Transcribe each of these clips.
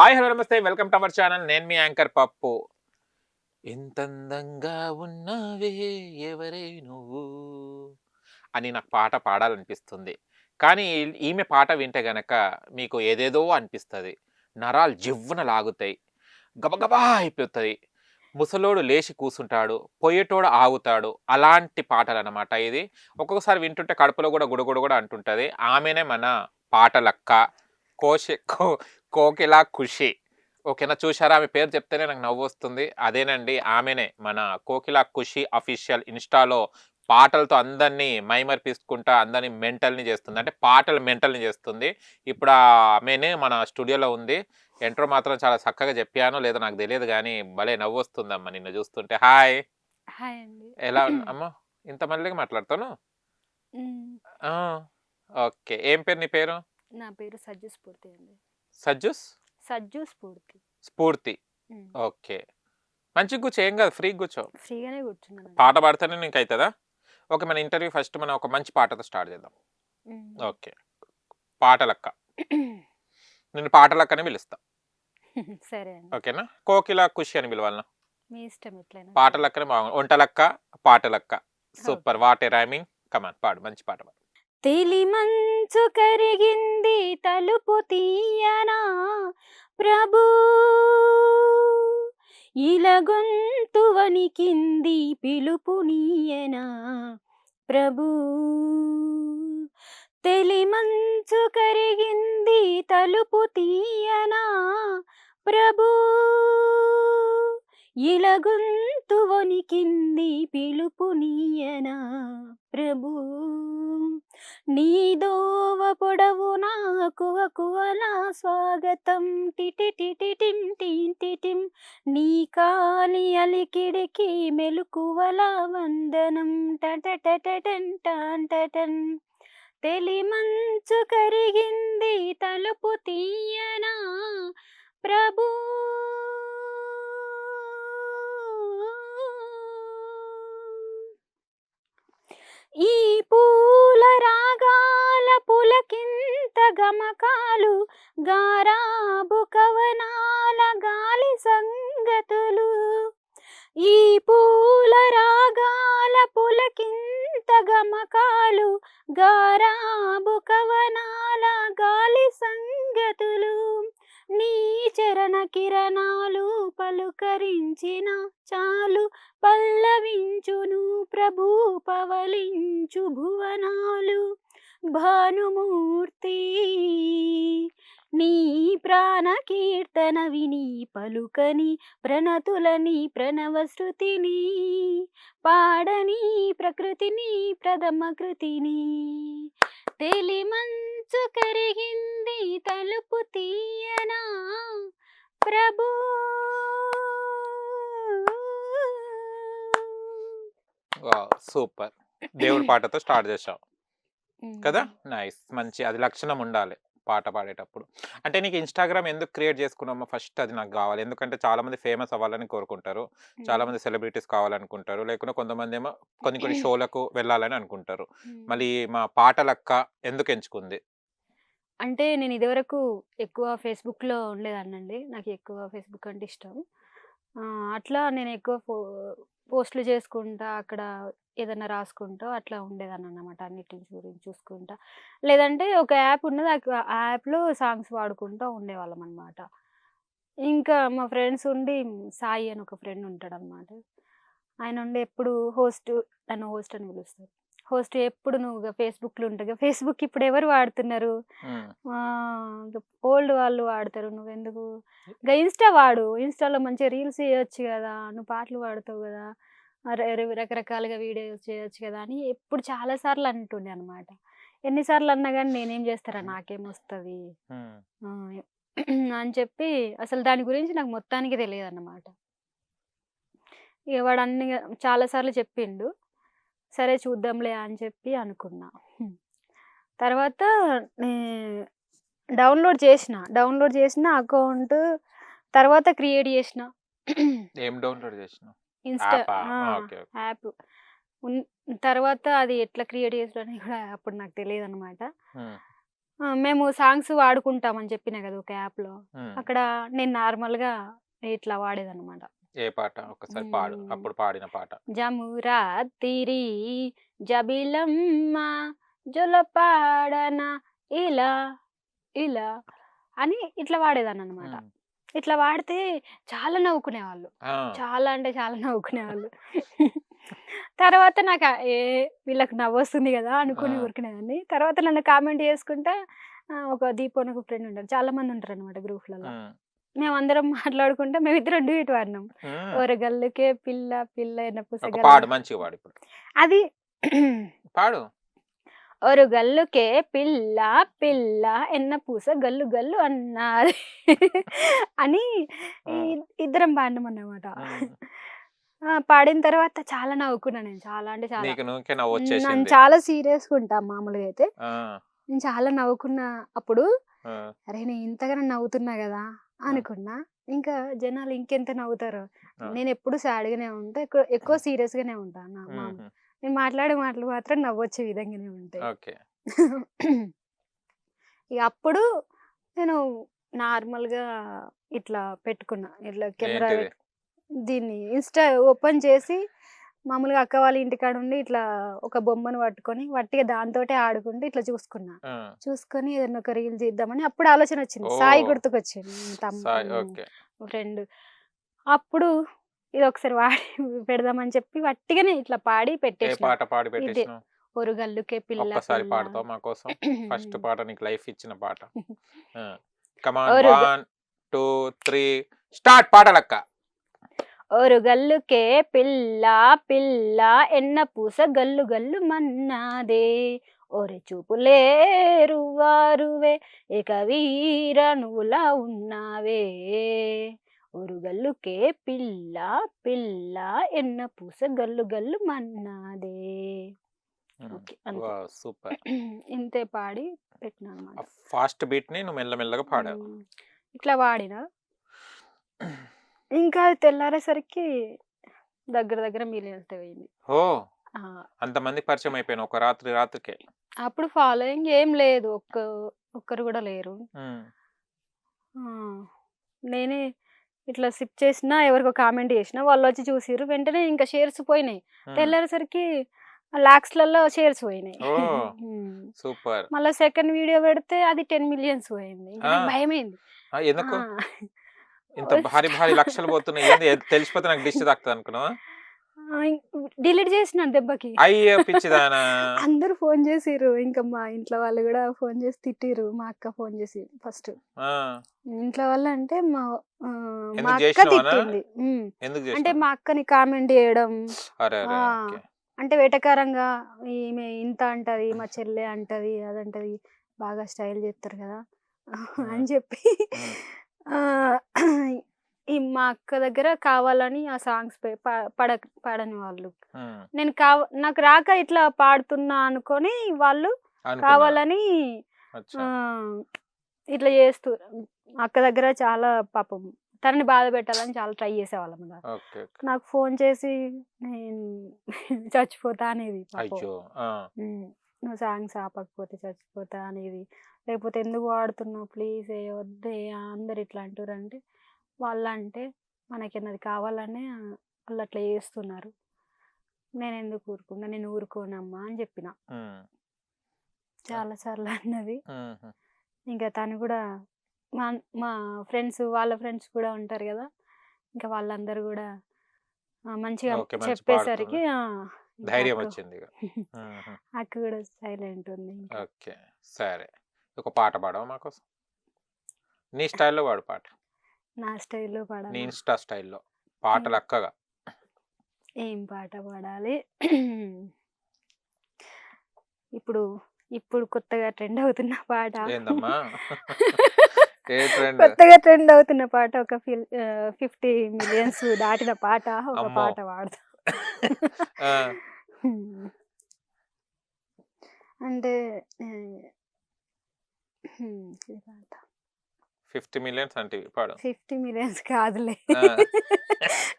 Hi hello నమస్తే. Welcome to our channel. నేను మీ యాంకర్ పప్పు. ఎంత అందంగా ఉన్నావే ఎవరే నువ్వు అని నాకు పాట పాడాలనిపిస్తుంది. కానీ ఈమె పాట వింటే గనక మీకు ఏదేదో అనిపిస్తుంది. నరాలు జివ్వున లాగుతాయి. గబగబా అయిపోతుంది. ముసలోడు లేచి కూసుంటాడు. పొయ్యేటోడు ఆగుతాడు. అలాంటి పాటలు అనమాట ఇది. ఒక్కొక్కసారి వింటుంటే కడుపులో కూడా గుడగుడు కూడా అంటుంటుంది. ఆమెనే మన పాటలక్క. కోశ కో కోకిల ఖుషి. ఓకేనా? చూసారా ఆమె పేరు చెప్తేనే నాకు నవ్వు వస్తుంది. అదేనండి ఆమెనే మన కోకిల ఖుషి అఫీషియల్ ఇన్స్టాలో పాటలతో అందరినీ మైమర్పిస్తుంటా అందరినీ మెంటల్ని చేస్తుంది. అంటే పాటలు మెంటల్ని చేస్తుంది. ఇప్పుడు ఆమెనే మన స్టూడియోలో ఉంది. ఎంట్రో మాత్రం చాలా చక్కగా చెప్పాను లేదో నాకు తెలియదు కానీ భలే నవ్వు వస్తుందమ్మా నిన్ను చూస్తుంటే. హాయ్. హాయ్ అండి. ఎలా అమ్మా ఇంత మళ్ళీ మాట్లాడతాను? ఓకే. ఏం పేరు నీ పేరు? నా పేరు సజ్జు స్ఫూర్తి అండి. సజ్జుస్? సజ్జు స్ఫూర్తి. స్ఫూర్తి. ఓకే. మంచిగా కూర్చో ఏం కాదు ఫ్రీ కూర్చో. ఫ్రీగానే కూర్చున్నాను పాట పాడితేనే నీకు అవుతుందా ఓకే మన ఇంటర్వ్యూ ఫస్ట్ మనం ఒక మంచి పాటతో స్టార్ట్ చేద్దాం. ఓకే. పాటలక్క. నేను పాటలక్కనే పిలుస్తా. సరే ఓకేనా? కోకిల ఖుషి అని పిలవాలనా? మీ ఇష్టం ఎట్లయినా. పాటలక్కనే బాగుంది. Vantalakka Patalakka. Super. What a rhyming. Come on పాడు. మంచి పాట పాడు. తెలిమంచు కరిగింది తలుపు తీయనా? ప్రభు! ఇలా కింది వణికింది పిలుపు నీయనా? ప్రభు! తెలిమంచు కరిగింది తలుపు తీయనా? ప్రభు! ఇలా కింది వణికింది పిలుపు నీయనా? ప్రభు! నీ దోవ పొడవు నాకు కువలా స్వాగతం. టిటి టిటి టిం టిం నీ కాలి అలికిడికి మెలుకువల వందనం. టటటటటన్ టాన్ టటన్ తెలి మంచు కరిగింది తలుపు తీయనా? ప్రభు! ఈ గమకాలు గారాబు కవనాల గాలి సంగతులు. ఈ పూల రాగాల పులకింత గమకాలు గారాబు కవనాల గాలి సంగతులు. నీ చరణ కిరణాలు పలుకరించిన చాలు పల్లవించును ప్రభు పవలించు భువనాలు. భానుమూర్తి. నీ ప్రాణ కీర్తన విని పలుకని ప్రణతులని ప్రణవ శృతిని పాడని ప్రకృతిని ప్రథమ కృతిని. తెలిమంచు కరిగింది తలుపు తీయనా ప్రభు. సూపర్. దేవుడి పాటతో స్టార్ట్ చేసావు కదా? నైస్. మంచి అది లక్షణం ఉండాలి పాట పాడేటప్పుడు. అంటే నీకు ఇన్స్టాగ్రామ్ ఎందుకు క్రియేట్ చేసుకున్నామో ఫస్ట్ అది నాకు కావాలి. ఎందుకంటే చాలా మంది ఫేమస్ అవ్వాలని కోరుకుంటారు. చాలా మంది సెలబ్రిటీస్ కావాలనుకుంటారు. లేకుంటే కొంతమంది ఏమో కొన్ని కొన్ని షోలకు వెళ్ళాలని అనుకుంటారు. మళ్ళీ మా పాటలక్క ఎందుకు ఎంచుకుంది? అంటే నేను ఇదివరకు ఎక్కువ ఫేస్బుక్లో ఉండేదాన్నండి. నాకు ఎక్కువ ఫేస్బుక్ అంటే ఇష్టం. అట్లా నేను ఎక్కువ పోస్టులు చేసుకుంటా అక్కడ ఏదైనా రాసుకుంటా అట్లా ఉండేదాన్ని అన్నమాట అన్నిటి గురించి చూసుకుంటా. లేదంటే ఒక యాప్ ఉన్నది ఆ- ఆ యాప్లో సాంగ్స్ పాడుకుంటూ ఉండేవాళ్ళం అనమాట ఇంకా మా ఫ్రెండ్స్ ఉండి సాయి అని ఒక ఫ్రెండ్ ఉంటాడు అనమాట ఆయన ఉండి ఎప్పుడు హోస్ట్ నన్ను హోస్ట్ అని పిలుస్తారు. హోస్ట్ ఎప్పుడు నువ్వు ఫేస్బుక్లో ఉంటావు ఫేస్బుక్ ఇప్పుడు ఎవరు వాడుతున్నారు? ఓల్డ్ వాళ్ళు వాడతారు నువ్వెందుకు? ఇంకా ఇన్స్టా వాడు ఇన్స్టాలో మంచిగా రీల్స్ చేయొచ్చు కదా నువ్వు పాటలు పాడుతావు కదా రకరకాలుగా వీడియోస్ చేయొచ్చు కదా అని ఎప్పుడు చాలా సార్లు అంటుండే అనమాట ఎన్నిసార్లు అన్నా కానీ నేనేం చేస్తారా? నాకేం వస్తుంది? అని చెప్పి అసలు దాని గురించి నాకు మొత్తానికి తెలియదు అన్నమాట ఇక వాడు అన్ని చాలాసార్లు చెప్పిండు. సరే చూద్దాంలే అని చెప్పి అనుకున్నా. తర్వాత డౌన్లోడ్ చేసిన. డౌన్లోడ్ చేసిన అకౌంట్ తర్వాత క్రియేట్ చేసిన. ఏం డౌన్లోడ్ చేసినావు? ఇన్స్టా యాపా? తర్వాత అది ఎట్లా క్రియేట్ చేసిన కూడా అప్పుడు నాకు తెలియదు అనమాట మేము సాంగ్స్ వాడుకుంటామని చెప్పిన కదా ఒక యాప్లో. అక్కడ నేను నార్మల్గా ఇట్లా వాడేదన్నమాట. ఏ పాట ఒకసారి పాడు. అప్పుడు పాడిన పాట. జమురాతిరి జబిలమ్మ జొలపాడన ఇలా ఇలా అని ఇట్లా వాడేదాన్ని అనమాట. ఇట్లా వాడితే చాలా నవ్వుకునేవాళ్ళు. చాలా అంటే చాలా నవ్వుకునేవాళ్ళు. తర్వాత నాకు ఏ వీళ్ళకి నవ్వు వస్తుంది కదా అనుకుని. ఊరుకునేదాన్ని. తర్వాత నన్ను కామెంట్ చేసుకుంటా ఒక దీపు అని ఒక ఫ్రెండ్ ఉంటారు చాలా మంది ఉంటారు అనమాట గ్రూప్లలో. మేమందరం మాట్లాడుకుంటే మేమిద్దరం డ్యూట్ వాడినాం. ఒరగల్లుకే పిల్ల పిల్ల ఎన్న పాడు మంచిగా పాడు ఇప్పుడు. అది పాడు. ఒరుగల్లుకే పిల్ల పిల్ల ఎన్న పూస గల్లు గల్లు అన్నది అని ఇద్దరం పాడినాం అన్నమాట. పాడిన తర్వాత చాలా నవ్వుకున్నా నేను. చాలా అంటే చాలా. నన్ను చాలా సీరియస్ ఉంటా మామూలుగా అయితే. నేను చాలా నవ్వుకున్నా అప్పుడు. అరే నేను ఇంతగానో నవ్వుతున్నా కదా అనుకున్నా. ఇంకా జనాలు ఇంకెంత నవ్వుతారు. నేను ఎప్పుడు sad గానే ఉంటా. ఎక్కువ సీరియస్ గానే ఉంటా. నా మామూలు ఉమ్. నేను మాట్లాడే మాటలు మాత్రం నవ్వొచ్చే విధంగానే ఉంటాయి. ఇక అప్పుడు నేను నార్మల్గా ఇట్లా పెట్టుకున్నా. ఇట్లా కెమెరా? దీన్ని ఇన్స్టా ఓపెన్ చేసి మామూలుగా అక్క వాళ్ళ ఇంటికాడ ఉండి ఇట్లా ఒక బొమ్మను పట్టుకొని వట్టిగా దాంతోటే ఆడుకుంటూ ఇట్లా చూసుకున్నా. చూసుకొని ఏదైనా ఒక రీల్ తీద్దామని అప్పుడు ఆలోచన వచ్చింది. సాయి. గుర్తుకొచ్చింది. తమ్ముడు ఫ్రెండ్. అప్పుడు ఇది ఒకసారి వాడి పెడదామని చెప్పి వట్టిగానే ఇట్లా పాడి ఏ పెట్టేసిన. పాట పాడి పెట్టేసినావు? ఒరుగల్లుకే పిల్ల ఒక్కసారి పిల్ల. పాడతావు మా కోసం. ఫస్ట్ పాట నీకు లైఫ్ ఇచ్చిన పాట. కమాన్ ఒరుగ- one two three. Start Patalakka ఒరుగల్లుకే పిల్ల పిల్ల ఎన్న పూస గల్లు గల్లు మన్నాదే ఒరి చూపులే రువారువే ఇక వీర నువ్వులా ఉన్నావే ఒరుగల్లుకే పిల్ల పిల్ల ఎన్న పూస గల్లు గల్లు మన్నాదే సూపర్ ఇంతే పాడి పెట్టినా ఫాస్ట్ బీట్ని నువ్వు మెల్లమెల్లగా పాడావు ఇట్లా వాడిన ఇంకా తెల్లారేసరికి దగ్గర దగ్గర మిలియన్స్ పోయింది. ఓ! ఆ, అంతమంది పరిచయం అయిపోయాను ఒక రాత్రి రాత్రికే. అప్పుడు ఫాలోయింగ్ ఏం లేదు. ఒక్క ఒక్కరు కూడా లేరు. ఉమ్, ఆ, నేనే ఇట్లా సిప్ చేసినా ఎవరికో కామెంట్ చేసినా వాళ్ళు వచ్చి చూసిర్రు. వెంటనే ఇంకా షేర్స్ పోయినాయి. ఉమ్, తెల్లారేసరికి లాక్స్లలో షేర్స్ పోయినాయి. ఓ. ఉమ్. సూపర్. మళ్ళీ సెకండ్ వీడియో పెడితే అది టెన్ మిలియన్స్ పోయింది. ఇంకా నాకు ఆ. భయమైంది. ఆ, ఎందుకు? ఆ. ఇంత భారీ భారీ లక్షలు పోతున్నాయి. ఏంది? తెలిసిపోతే నాకు దిష్టి తాకుతుంది అనుకున్నావా? డిలీట్ చేసిన దెబ్బకి. అయ్యో పిచ్చిదానా. అందరూ ఫోన్ చేసిర్రు. ఇంకా మా ఇంట్లో వాళ్ళు కూడా ఫోన్ చేసి తిట్టిర్రు. మా అక్క ఫోన్ చేసి ఫస్ట్. ఇంట్లో వాళ్ళు అంటే మా మా అక్క? తిట్టింది. అంటే? మా అక్కని కామెంట్ చేయడం. అంటే వెటకారంగా ఈమె ఇంత అంటది మా చెల్లె అంటది అదంటది బాగా స్టైల్ చేస్తారు కదా. అని చెప్పి ఈ మా అక్క దగ్గర కావాలని ఆ సాంగ్స్ పడ పాడని వాళ్ళు. నేను కావ నాకు రాక ఇట్లా పాడుతున్నా అనుకొని వాళ్ళు. కావాలని ఇట్లా చేస్తూ అక్క దగ్గర చాలా పాపం తనని బాధ పెట్టాలని చాలా ట్రై చేసేవాళ్ళం. నాకు ఫోన్ చేసి నేను చచ్చిపోతా అనేది నువ్వు సాంగ్స్ ఆపకపోతే చచ్చిపోతా అనేది లేకపోతే ఎందుకు వాడుతున్నావు? ప్లీజ్ వద్దే అందరు ఇట్లా అంటారు అంటే వాళ్ళు అంటే మనకి అది కావాలనే వాళ్ళు అట్లా చేస్తున్నారు. నేను ఎందుకు ఊరుకున్నా నేను ఊరుకోనమ్మా అని చెప్పిన. చాలా సార్లు అన్నది. ఇంకా తను కూడా మా మా ఫ్రెండ్స్ వాళ్ళ ఫ్రెండ్స్ కూడా ఉంటారు కదా. ఇంకా వాళ్ళందరూ కూడా మంచిగా చెప్పేసరికి ధైర్యం వచ్చింది ఇక. ఉమ్, ఉమ్. అక్క కూడా సైలెంట్ ఉంది. ఓకే. సరే. ఒక పాట పాడవా మా కోసం? నీ స్టైల్లో పాడు పాట. నా స్టైల్లో నీ పాడాలి ఇన్స్టా స్టైల్లో. పాటలు అక్కగా ఏం పాట పాడాలి? ఇప్పుడు ఇప్పుడు కొత్తగా ట్రెండ్ అవుతున్న పాట. కొత్తగా ట్రెండ్ అవుతున్న పాట ఒక ఫిఫ్టీ మిలియన్స్ దాటిన పాట ఒక. పాట పాడతా. అంటే ఫిఫ్టీ మిలియన్స్ అంటే పాడు ఫిఫ్టీ మిలియన్స్ కాదులే.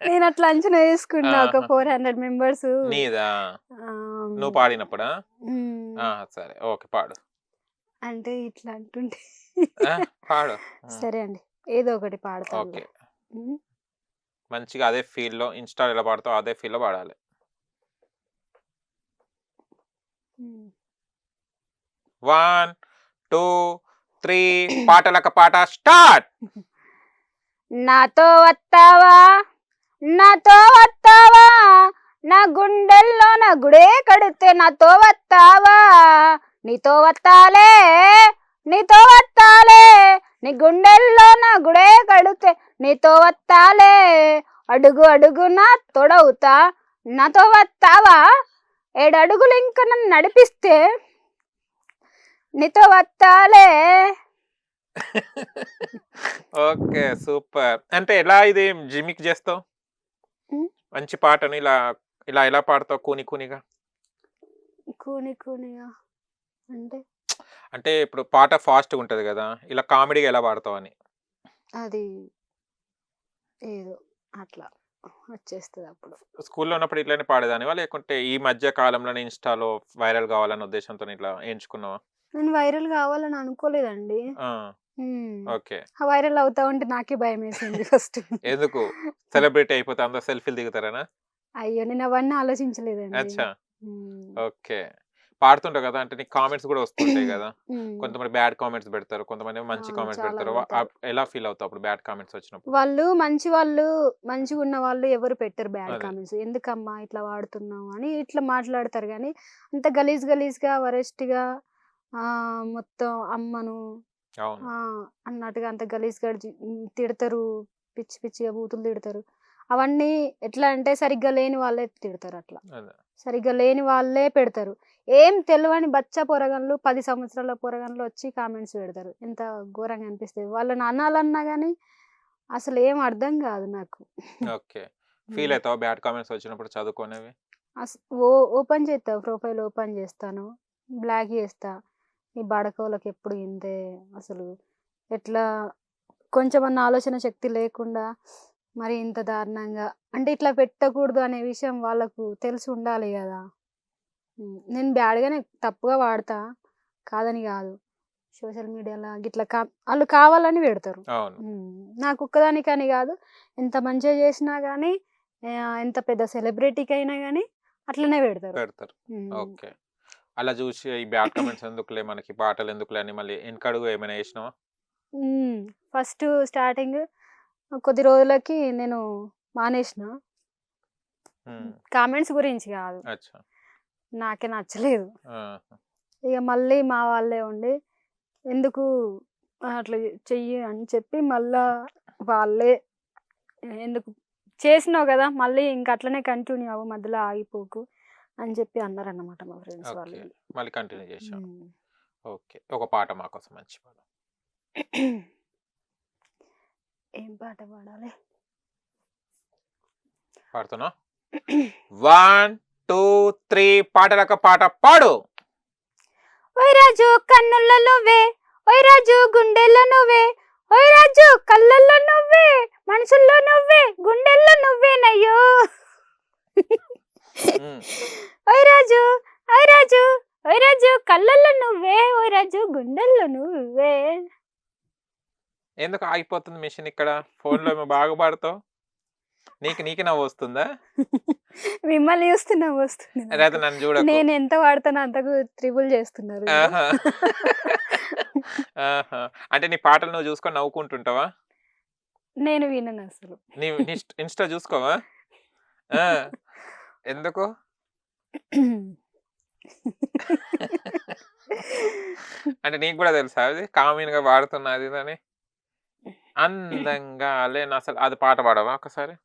నేను అట్లా అంచనా వేసుకున్నా ఒక. Four hundred members. నీదా? నువ్వు పాడినప్పుడా? సరే ఓకే పాడు. అంటే ఇట్లా అంటుంటే. పాడు. సరే అండి ఏదో ఒకటి పాడతాను. ఓకే. మంచిగా అదే ఫీల్లో ఇన్స్టా ఎలా పాడతావు అదే ఫీల్లో పాడాలి. వన్ టూ త్రీ పాటలక పాట స్టార్ట్! నాతో వస్తావా? నాతో వస్తావా? నా గుండెల్లో నా గుడే కడితే నాతో వస్తావా? నీతో వస్తాలే నీతో వస్తాలే నీ గుండెల్లో నా గుడే కడితే నీతో వస్తాలే. అడుగు అడుగు నా తొడవుతా నాతో వస్తావా? ఏడు అడుగులు ఇంకా నన్ను నడిపిస్తే నీతో వస్తాలే ఓకే సూపర్. అంటే ఎలా ఇది జిమిక్ చేస్తావు. మంచి పాటను ఇలా ఇలా ఎలా పాడతావు కూని కూనిగా? కూని కూనిగా అంటే? అంటే ఇప్పుడు పాట ఫాస్ట్ ఉంటది కదా ఇలా కామెడీగా ఎలా పాడతావు అని? అది ఏదో అట్లా. వచ్చేస్తుంది అప్పుడు. స్కూల్లో ఉన్నప్పుడు ఇట్లానే పాడేదానివా? లేకుంటే ఈ మధ్య కాలంలోనే ఇన్స్టాలో వైరల్ కావాలన్న ఉద్దేశంతో ఇట్లా ఎంచుకున్నావా? నేను వైరల్ కావాలని అనుకోలేదండి. ఓకే. వైరల్ అవుతా ఉంటే నాకే భయం వేసింది ఫస్ట్. ఎందుకు? సెలబ్రిటీ అయిపోతే అందరూ సెల్ఫీలు దిగుతారనా? అయ్యో నేను అవన్నీ ఆలోచించలేదండి. ఓకే. పాడుతుంటావు కదా అంటే నీకు కామెంట్స్ కూడా వస్తుంటాయి కదా. కొంతమంది బ్యాడ్ కామెంట్స్ పెడతారు కొంతమంది మంచి కామెంట్స్ పెడతారు. ఎలా ఫీల్ అవుతావు అప్పుడు బ్యాడ్ కామెంట్స్ వచ్చినప్పుడు? వాళ్ళు మంచి వాళ్ళు మంచిగా ఉన్న వాళ్ళు ఎవరు పెట్టరు బ్యాడ్. కామెంట్స్ ఎందుకమ్మా ఇట్లా వాడుతున్నావు అని ఇట్లా మాట్లాడతారు కానీ అంత గలీజ్ గలీజ్గా వరెస్ట్గా మొత్తం అమ్మను అన్నట్టుగా అంత గలీజ్గా జి- ఉమ్, తిడతారు. పిచ్చి పిచ్చిగా బూతులు తిడతారు. అవన్నీ ఎట్లా అంటే సరిగ్గా లేని వాళ్ళే తిడతారు అట్లా. సరిగ్గా లేని వాళ్ళే పెడతారు. ఏం తెలియని బచ్చ పొరగన్లు పది సంవత్సరాల పొరగన్లు వచ్చి కామెంట్స్ పెడతారు. ఎంత ఘోరంగా అనిపిస్తుంది. వాళ్ళని అనాలన్నా కానీ అసలు ఏం అర్థం కాదు నాకు. ఓకే. ఫీల్ అవుతావు బ్యాడ్ కామెంట్స్ వచ్చినప్పుడు చదువుకునేవి? ఓ ఓపెన్ చేస్తా ప్రొఫైల్ ఓపెన్ చేస్తాను. బ్లాక్ చేస్తా. ఈ బడకవులకు ఎప్పుడు ఇంతే అసలు. ఎట్లా కొంచెమన్నా ఆలోచన శక్తి లేకుండా మరి ఇంత దారుణంగా. అంటే ఇట్లా పెట్టకూడదు అనే విషయం వాళ్ళకు తెలిసి ఉండాలి కదా. నేను బ్యాడ్గానే తప్పుగా వాడతా కాదని కాదు. సోషల్ మీడియాలో గిట్లా కా వాళ్ళు కావాలని పెడతారు. నాకు ఒక్కదానికని కాదు. ఎంత మంచిగా చేసినా కానీ ఎంత పెద్ద సెలబ్రిటీకి అయినా కానీ అట్లనే పెడతారు. పెడతారు. ఓకే. అలా చూసి ఈ బ్యాడ్ కామెంట్స్ ఎందుకులే మనకి పాటలు ఎందుకులే అని మళ్ళీ వెనకడుగు ఏమైనా వేసినావా ఫస్ట్ స్టార్టింగ్ కొద్ది రోజులకి నేను మానేసిన. కామెంట్స్ గురించి కాదు. అచ్చా. నాకే నచ్చలేదు. ఇక మళ్ళీ మా వాళ్ళే ఉండి ఎందుకు అట్లా చెయ్యి అని చెప్పి మళ్ళా వాళ్ళే ఎందుకు చేసినావు కదా మళ్ళీ ఇంక అట్లనే కంటిన్యూ అవ్వు మధ్యలో ఆగిపోకు అని చెప్పి అన్నారన్నమాట మా ఫ్రెండ్స్ వాళ్ళు. మళ్ళీ కంటిన్యూ చేసాం ఉమ్. ఓకే. ఒక పాట మా కోసం మంచి పాట. ఏం పాట పాడాలి? పాడుతున్నా వన్ టూ త్రీ పాటలక పాట పాడు. ఓయ్ రాజు కన్నుల్లో నువ్వే ఓయ్ రాజు గుండెల్లో నువ్వే ఓయ్ రాజు కళ్ళల్లో నువ్వే మనసుల్లో నువ్వే గుండెల్లో నువ్వేనయ్యో ఉమ్, ఓయ్ రాజు ఓయ్ రాజు ఓయ్ రాజు కళ్ళల్లో నువ్వే ఓయ్ రాజు గుండెల్లో నువ్వే. ఎందుకు ఆగిపోతుంది మిషన్ ఇక్కడ? ఫోన్లో ఏమో బాగా పాడుతావు. నీకు నీకు నవ్వు వస్తుందా? మిమ్మల్ని చూస్తున్నా వస్తుంది నన్ను చూడకు. నేను ఎంత వాడతానో అంతకు త్రిబుల్ చేస్తున్నారు ఆహా. ఆహా. అంటే నీ పాటలు నువ్వు చూసుకొని నవ్వుకుంటుంటావా? నేను వినను అసలు. నీ ఇన్స్ట్- చూసుకోవా. ఎందుకు? అంటే నీకు కూడా తెలుసా అది? కామన్గా వాడుతున్నది అని? అందంగా లేను అసలు. అది పాట పాడవా ఒకసారి?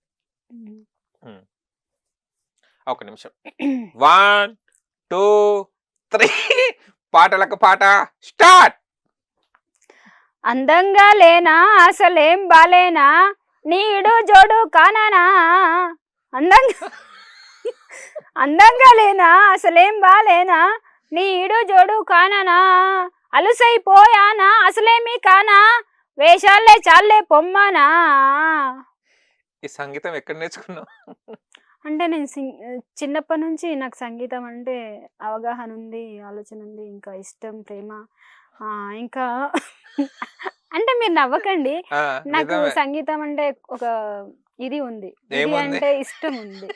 ఒక నిమిషం. One two three. పాటలకు పాట. స్టార్ట్! అందంగా లేనా? అసలేం బాలేనా? నీడు జోడు కానానా? అందంగా అందంగా లేనా? అసలేం బాలేనా? నీడు జోడు కానానా? అలుసైపోయానా? అసలేమి కానా? వేషాలే చాలే పొమ్మనా? ఈ సంగీతం ఎక్కడ నేర్చుకున్నావు? అంటే నేను సింగ్ చిన్నప్పటి నుంచి నాకు సంగీతం అంటే అవగాహన ఉంది ఆలోచన ఉంది ఇంకా ఇష్టం ప్రేమ ఆ! ఇంకా అంటే మీరు నవ్వకండి. ఆ! నాకు నిజమే. సంగీతం అంటే ఒక ఇది ఉంది. ఇది ఏముంది? అంటే ఇష్టం ఉంది.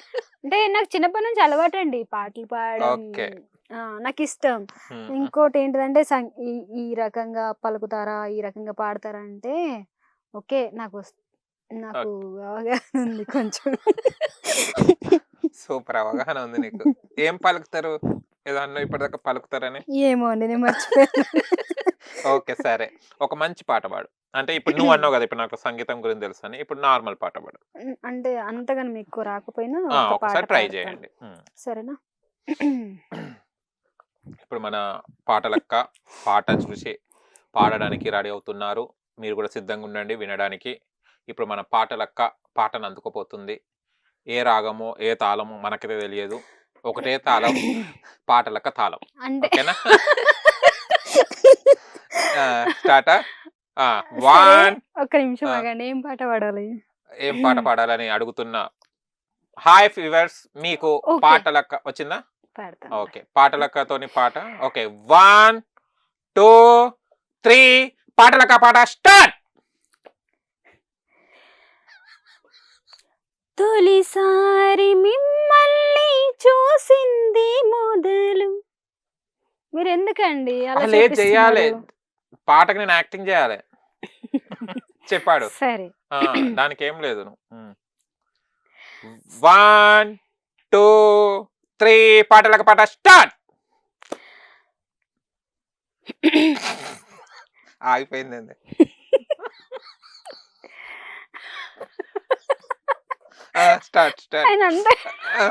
అంటే నాకు చిన్నప్పటి నుంచి అలవాటండి పాటలు పాడడం. ఓకే. ఆ! నాకిష్టం. హ్మ్. ఇంకోటి ఏంటిదంటే సం ఈ ఈ రకంగా పలుకుతారా? ఈ రకంగా పాడతారా? అంటే ఓకే. నాకు వస్ నాకు అవగాహన ఉంది కొంచెం. సూపర్ అవగాహన ఉంది నీకు. ఏం పలుకుతారు? ఏదో అన్నావు ఇప్పటిదాకా పలుకుతారని? ఏమో అండి నేను మర్చిపోయాను. ఓకే. సరే. ఒక మంచి పాట పాడు. అంటే ఇప్పుడు నువ్వు అన్నావు గదా! ఇప్పుడు నాకు సంగీతం గురించి తెలుసని. ఇప్పుడు నార్మల్ పాట పాడు. అంటే అంతగానం ఎక్కువ రాకపోయినా ఒకసారి ట్రై. చేయండి. సరేనా? ఇప్పుడు మన పాటలక్క పాట చూసి పాడడానికి రెడీ అవుతున్నారు. మీరు కూడా సిద్ధంగా ఉండండి వినడానికి. ఇప్పుడు మన పాటలక్క పాటను అందుకోపోతుంది. ఏ రాగమో, ఏ తాళమో మనకైతే తెలియదు. ఒకటే తాళం పాటలక్క తాళం. ఓకేనా? స్టార్టా? 1 ఒక్క నిమిషం! ఆగండి. ఏం పాట పాడాలి? ఏం పాట పాడాలని అడుగుతున్నా. హాయ్ వ్యూవర్స్ మీకు. పాటలక్క వచ్చిందా? ఓకే. పాటలక్కతోని పాట. ఓకే. 1, 2, 3 పాటలక్క పాట స్టార్ట్. తొలిసారి మిమ్మల్ని చూసింది మొదలు. అలా అసలు లేదు చెయ్యాలి. చేపిస్తున్నారు? పాటకి నేను యాక్టింగ్ చేయాలి. చెప్పాడు. సరే. దానికేం లేదు. హ్మ్. 1, 2, 3 పాటలక్క పాట స్టార్ట్. ఆగిపోయిందేంది? ఆ! స్టార్ట్. స్టార్ట్. ఆయన అంతే ఆ!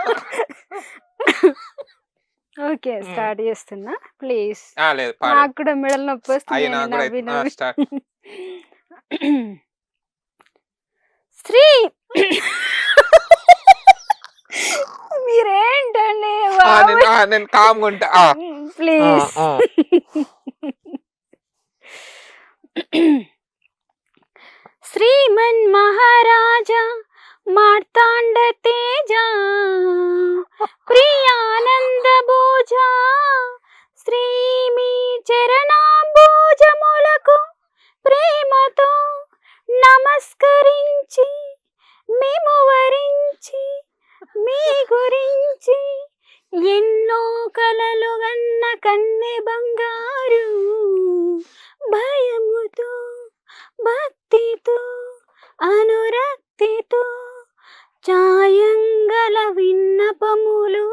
ఓకే. స్టార్ట్ చేస్తున్నా. ప్లీజ్. లేదు. నాకు కూడా మెడలు. ఆ! నవ్వి. స్టార్ట్. శ్రీ మీరేంటండి! నేను కామ్‌గా ఉంటా. ప్లీజ్. శ్రీమన్ మహారాజా మార్తాండ తేజ ప్రియానంద భోజ శ్రీ మీ చరణాంబోజములకు ప్రేమతో నమస్కరించి మేము వరించి మీ గురించి ఎన్నో కలలు గన్న కన్నె బంగారు భయముతో భక్తితో అనురక్తితో చాయంగల విన్నపములు.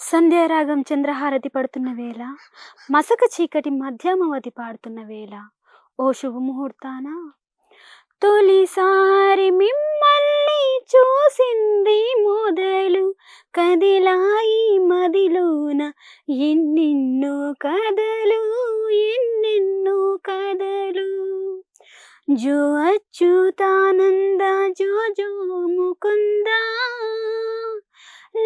సంధ్యారాగం చంద్రహారతి పడుతున్న వేళ మసక చీకటి మధ్యమవతి పాడుతున్న వేళ. ఓ శుభముహూర్తాన. తొలిసారి మిమ్మల్ని చూసింది మొదలు కదిలాయి మదిలోన. ఎన్నెన్నో కథలు ఎన్నెన్నో కథలు. జో అచ్యుతానంద జో జో ముకుంద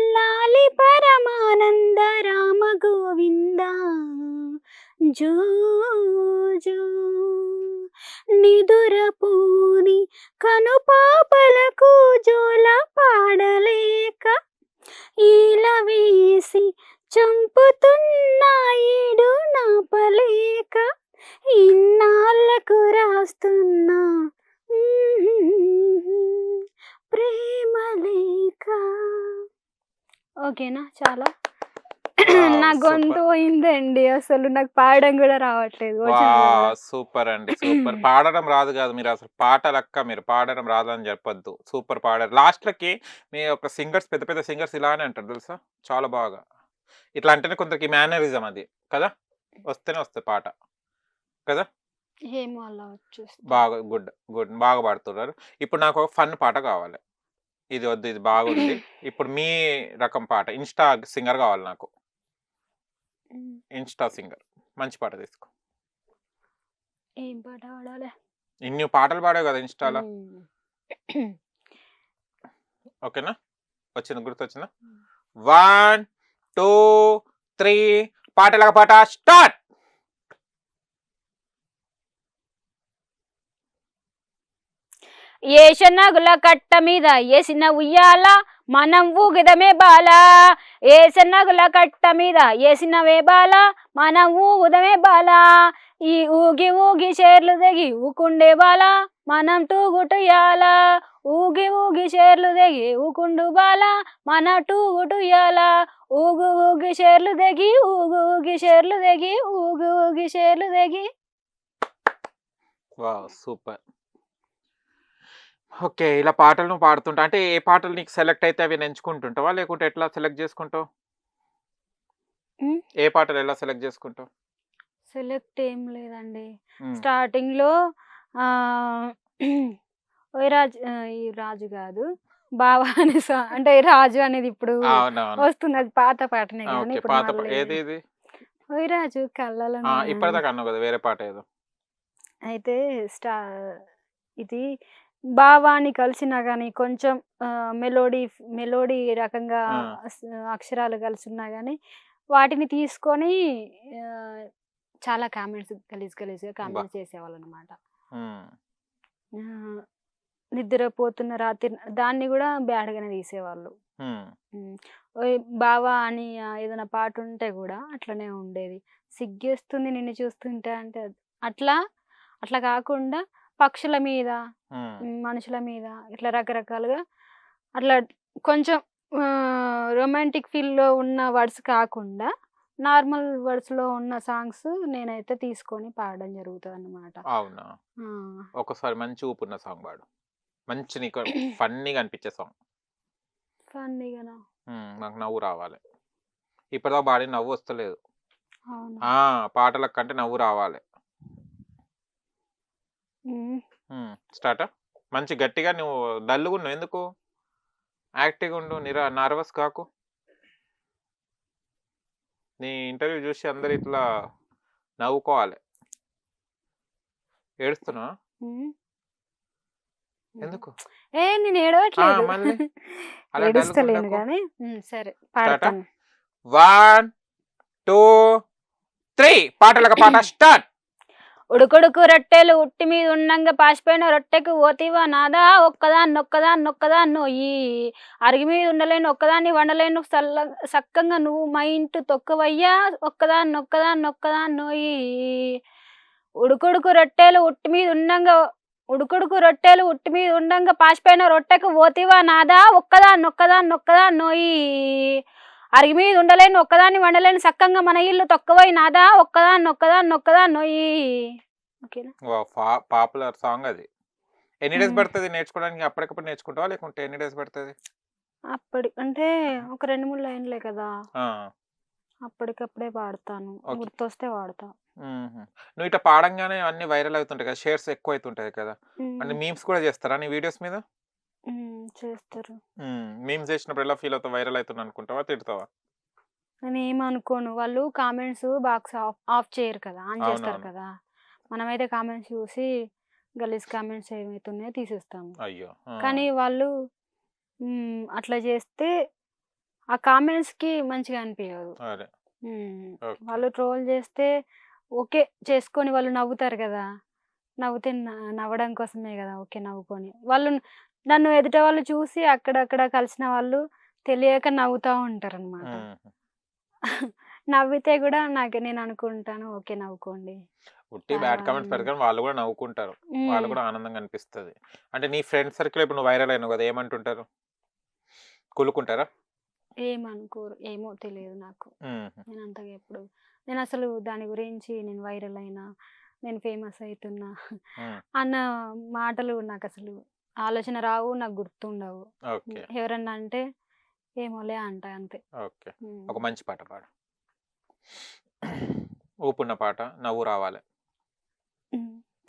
లాలి పరమానంద రామ గోవింద జో జో నిదురపోని కనుపాపలకు జోల పాడలేక ఈల వేసి చంపుతున్నాయిడు నాపలేక ఇన్నాళ్ళకు రాస్తున్నా ప్రేమ లేక ఓకేనా చాలా వావ్! నా గొంతు సూపర్. పోయిందండి అసలు నాకు పాడడం కూడా రావట్లేదు. సూపర్ అండి. సూపర్. పాడడం రాదు కాదు. మీరు అసలు పాటలక్క మీరు పాడడం రాదని చెప్పొద్దు. సూపర్ పాడారు. లాస్ట్‌లకి మీ యొక్క సింగర్స్ పెద్ద పెద్ద సింగర్స్ ఇలానే అంటారు తెలుసా? చాలా బాగా. ఇట్లా అంటేనే కొందరికి మేనరిజం అది. కదా! వస్తేనే వస్తది పాట. కదా! బాగా గుడ్. గుడ్. బాగా పాడుతున్నారు. ఇప్పుడు నాకు ఒక ఫన్ పాట కావాలి. ఇది వద్దు ఇది బాగుంది. ఇప్పుడు మీ రకం పాట. ఇన్‌స్టా సింగర్ కావాలి నాకు. Insta singer. మంచి పాట తీసుకో. ఏం పాట పాడాలి? ఇన్ని పాటలు పాడావు కదా ఇన్‌స్టాలో. ఓకేనా? వచ్చిందా? గుర్తొచ్చిందా? 1, 2, 3 పాటలక్క పాట స్టార్ట్. ఏసిన కట్ట మీద ఏసిన ఉయ్యాల మనం ఊగిదమే బాల. ఏసినగుల కట్ట మీద ఏసినవే బాల మనం ఊగుదమే బాల. ఈ ఊగి ఊగి షేర్లు దిగి ఊకుండే బాల మనం టూగుటుయాల ఊగి ఊగి షేర్లు దిగి ఊకుండు బాల మన టూగుటుయాల ఊగు ఊగి షేర్లు దిగి ఊగు ఊగి షేర్లు దిగి ఊగు ఊగి షేర్లు దిగి సూపర్. ఓకే. ఇలా పాటలు నువ్వు పాడుతుంటా అంటే ఏ పాటలు నీకు సెలెక్ట్ అయితే అవి ఎంచుకుంటుంటావా? లేకుంటే ఎట్లా సెలెక్ట్ చేసుకుంటావు. ఏ పాటలు ఎలా సెలెక్ట్ చేసుకుంటావు? సెలెక్ట్ ఏం లేదండి. స్టార్టింగ్లో ఆ ఓయ్ రాజు ఈ రాజు కాదు. బావా అనే song- అంటే రాజు అనేది ఇప్పుడు అవునవును. వస్తుంది. అది పాత పాటనే ఆ, కానీ ఓకే. ఇప్పుడు పాత పా- మళ్ళీ ఏది ఇది? ఓయ్ రాజు కళ్ళలో ఆ, ఇప్పటిదాకా అన్నావు కదా వేరే పాట ఏదో. అయితే స్టా ఇది భావాన్ని కలిసినా కానీ కొంచెం మెలోడీ మెలోడీ రకంగా అక్షరాలు కలిసినా కానీ వాటిని తీసుకొని చాలా కామెంట్స్ గలీజ్ గలీజ్గా కామెంట్స్ చేసేవాళ్ళు అనమాట నిద్రపోతున్న రాత్రి దాన్ని కూడా బ్యాడ్గానే తీసేవాళ్ళు. బావా అని ఏదైనా పాట ఉంటే కూడా అట్లనే ఉండేది. సిగ్గేస్తుంది నిన్ను చూస్తుంటే అంటే అట్లా అట్లా కాకుండా పక్షుల మీద మనుషుల మీద ఇట్లా రకరకాలుగా అట్లా కొంచెం రొమాంటిక్ ఫీల్లో ఉన్న వర్డ్స్ కాకుండా నార్మల్ వర్డ్స్లో ఉన్న సాంగ్స్ నేనైతే తీసుకొని పాడడం జరుగుతుంది అన్నమాట అవునా ఒకసారి మంచి ఊపున్న సాంగ్ పాడు. మంచి నీకు ఫన్నీగా అనిపించే సాంగ్. ఫన్నీగానా? నాకు నవ్వు రావాలి. ఇప్పటిదాకా పాడి నవ్వు వస్తలేదు. అవును? ఆ పాటల కంటే నవ్వు రావాలి. స్టార్ట్? మంచి గట్టిగా నువ్వు డల్లుగా ఉన్నావు. ఎందుకు? యాక్టివ్గా ఉండు నిరా నర్వస్ కాకు. నీ ఇంటర్వ్యూ చూసి అందరు ఇట్లా నవ్వుకోవాలి. ఏడుస్తున్నా. ఎందుకు? ఏ నేను ఏడవట్లేదు. ఏడుస్తలేను. కానీ సరే పాడతాను. One two three. పాటలకు పాట స్టార్ట్. ఉడుకుడుకు రొట్టెలు ఉట్టి మీద ఉండంగా పాసిపోయిన రొట్టెకు ఓతివా నాదా? ఒక్కదాన్ని ఒక్కదాన్ని ఒక్కదాన్ని. నొయ్యి అరిగి మీద ఉండలేను ఒక్కదాన్ని వండలేను. సల్ల చక్కగా నువ్వు మా ఇంటి తొక్కవయ్యా? ఒక్కదాన్ని ఒక్కదాన్ని ఒక్కదాన్ని. నొయ్యి ఉడుకుడుకు రొట్టెలు ఉట్టి మీద ఉండంగా ఉడుకుడుకు రొట్టెలు ఉట్టి మీద ఉండంగా పాసిపోయిన రొట్టెకు ఓతివా నాదా? ఒక్కదాన్ని ఒక్కదాన్ని ఒక్కదాన్ని. నొయ్యి అరిగి మీద ఉండలేను ఒక్కదాన్ని వండలేను సక్కంగా మన ఇల్లు తొక్కవై నాదా ఒక్కదాన్ని ఒక్కదాన్ని ఒక్కదాన్ని నొయ్యి. పాపులర్ సాంగ్ అది. ఎన్ని డేస్. పడుతుంది నేర్చుకోవడానికి? అప్పటికప్పుడు నేర్చుకుంటావా? లేకుంటే ఎన్ని డేస్ పడుతుంది? అప్పటి అంటే ఒక రెండు మూడు లైన్లే కదా. అప్పటికప్పుడే పాడతాను. గుర్తొస్తే వాడతా. నువ్వు ఇట్లా పాడంగానే అన్ని వైరల్ అవుతుంటాయి కదా షేర్స్ ఎక్కువ అవుతుంటాయి కదా అంటే మీమ్స్ కూడా చేస్తారా నీ వీడియోస్ మీద? ఉమ్, చేస్తారు. మీమ్స్ చేసినప్పుడు ఎలా ఫీల్ అవుతావు? వైరల్ అవుతుంది అనుకుంటావా? తిడతావా? నేను ఏమనుకోను. వాళ్ళు కామెంట్స్ బాక్స్ ఆఫ్ ఆఫ్ చేయరు కదా? ఆన్ చేస్తారు అవునవును. కదా? మనమైతే కామెంట్స్ చూసి గలీజ్ కామెంట్స్ ఏమైతున్నాయో తీసేస్తాము. అయ్యో! ఆ, కానీ వాళ్ళు ఉమ్, అట్లా చేస్తే ఆ కామెంట్స్కి మంచిగా అనిపించదు అరే ఉమ్, ఓకే. వాళ్ళు ట్రోల్ చేస్తే ఓకే చేసుకొని వాళ్ళు నవ్వుతారు కదా? నవ్వుతే న- నవ్వడం కోసమే కదా? ఓకే నవ్వుకొని. వాళ్ళు నన్ను ఎదుట వాళ్ళు చూసి అక్కడక్కడ కలిసిన వాళ్ళు తెలియక నవ్వుతూ ఉంటారు అనమాట. నవ్వితే కూడా నాకు నేను అనుకుంటాను ఓకే నవ్వుకోండి. ఉట్టి బ్యాడ్ కామెంట్స్ పెడతారు వాళ్ళు కూడా నవ్వుకుంటారు. వాళ్ళు కూడా ఆనందంగా అనిపిస్తుంది. అంటే నీ ఫ్రెండ్ సర్కిల్ ఇప్పుడు నువ్వు వైరల్ అయినావు కదా ఏమంటుంటారు? కులుకుంటారా ఏమనుకోరు ఏమో తెలియదు నాకు. నేను అంతగా ఎప్పుడు నేను అసలు దాని గురించి నేను వైరల్ అయినా నేను ఫేమస్ అవుతున్నా. అన్న మాటలు నాకు అసలు ఆలోచన రావు నాకు గుర్తుండవు. ఓకే. ఎవరన్నా అంటే ఏమోలే అంట అంతే. ఓకే. ఒక మంచి పాట పాడు. ఊపున్న పాట నవ్వు రావాలి.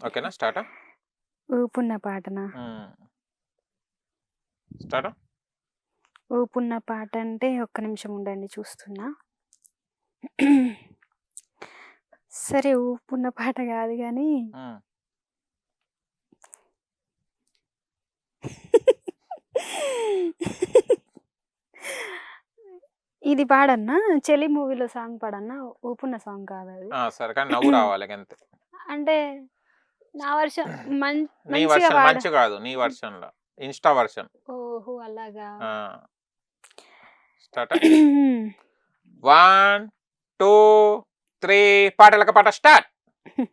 ఓకేనా? స్టార్ట్? ఊపున్న పాటనా? స్టార్ట్? ఊపున్న పాట అంటే ఒక్క నిమిషం ఉండండి చూస్తున్నా. సరే ఊపున్న పాట కాదు కానీ ఇది పాడన్నా? చెలి మూవీలో సాంగ్ పాడన్నా? ఊపున్న సాంగ్ కాదు అది? సరే కానీ నవ్వు రావాలి అంతే అంటే నా వర్షం మం నీ మంచిగా వర్షన్ మంచి కాదు నీ వర్షన్లో ఇన్స్టా వర్షన్. ఓహో అలాగా? స్టార్ట్? వన్ టూ త్రీ పాటలక పాట స్టార్ట్!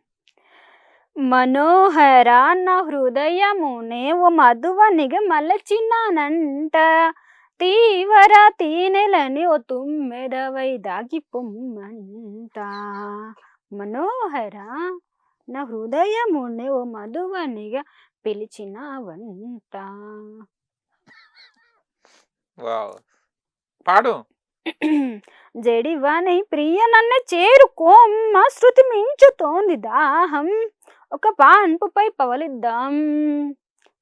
మనోహర నా హృదయమునే ఓ మధువనిగా మలచినానంట తీవర తీనెలని ఓ తుమ్మెదవై దాగి పొమ్మంట. మనోహర నా హృదయమునే ఓ మధువనిగా పిలిచినావంట. వావ్. పాడు. జడివాని ప్రియ నన్ను చేరుకోమ్మ శృతి మించుతోంది దాహం. ఒక పాన్పుపై పవలిద్దాం.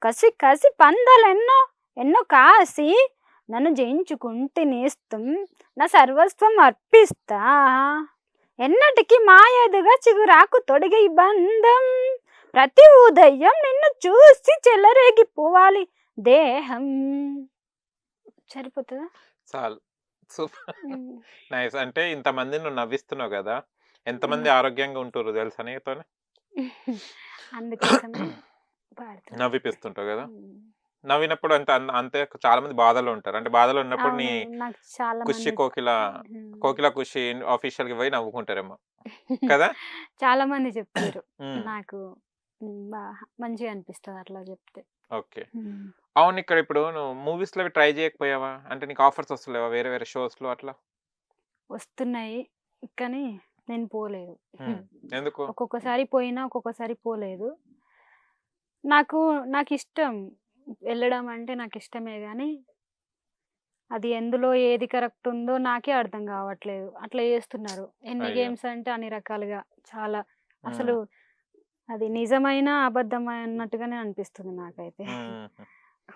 కసి కసి పందలెన్నో ఎన్నో కాసి నన్ను జయించుకుంటే నేస్తం నా సర్వస్వం అర్పిస్తా. ఎన్నటికి మాయదుగా చిగురాకు తొడిగే బంధం ప్రతి ఉదయం నిన్ను చూసి చెలరేగిపోవాలి దేహం. సరిపోతుందా? చాలు. సూపర్. నైస్. అంటే ఇంతమంది నువ్వు నవ్విస్తున్నావు కదా? ఎంతమంది ఆరోగ్యంగా ఉంటారు తెలుసా నీతో అందుకోసమే పాడుతున్నా. నవ్విపిస్తుంటావు కదా. నవ్వినప్పుడు అంత అంతే చాలా మంది బాధలో ఉంటారు. అంటే బాధలో ఉన్నప్పుడు నీ నాకు చాలా ఖుషి కోకిల. కోకిల ఖుషి ఆఫీషియల్కి పోయి నవ్వుకుంటారేమో. కదా? చాలా మంది చెప్పారు ఉమ్, నాకు ఉమ్, బా- మంచిగా అనిపిస్తుంది అట్లా చెప్తే. ఓకే. ఉమ్. అవును ఇక్కడ ఇప్పుడు నువ్వు మూవీస్లో ట్రై చేయకపోయావా? అంటే నీకు ఆఫర్స్ వస్తలేవా? వేరే వేరే షోస్లో అట్లా? వస్తున్నాయి. కానీ నేను పోలేదు. ఎందుకు? ఒక్కొక్కసారి పోయినా ఒక్కొక్కసారి పోలేదు. నాకు నాకు ఇష్టం. వెళ్ళడం అంటే నాకు ఇష్టమే కానీ అది ఎందులో ఏది కరెక్ట్ ఉందో నాకే అర్థం కావట్లేదు. అట్లా చేస్తున్నారు. ఎన్ని. గేమ్స్ అంటే అన్ని రకాలుగా చాలా. అసలు అది నిజమైన అబద్ధమైన అన్నట్టుగానే అనిపిస్తుంది నాకైతే.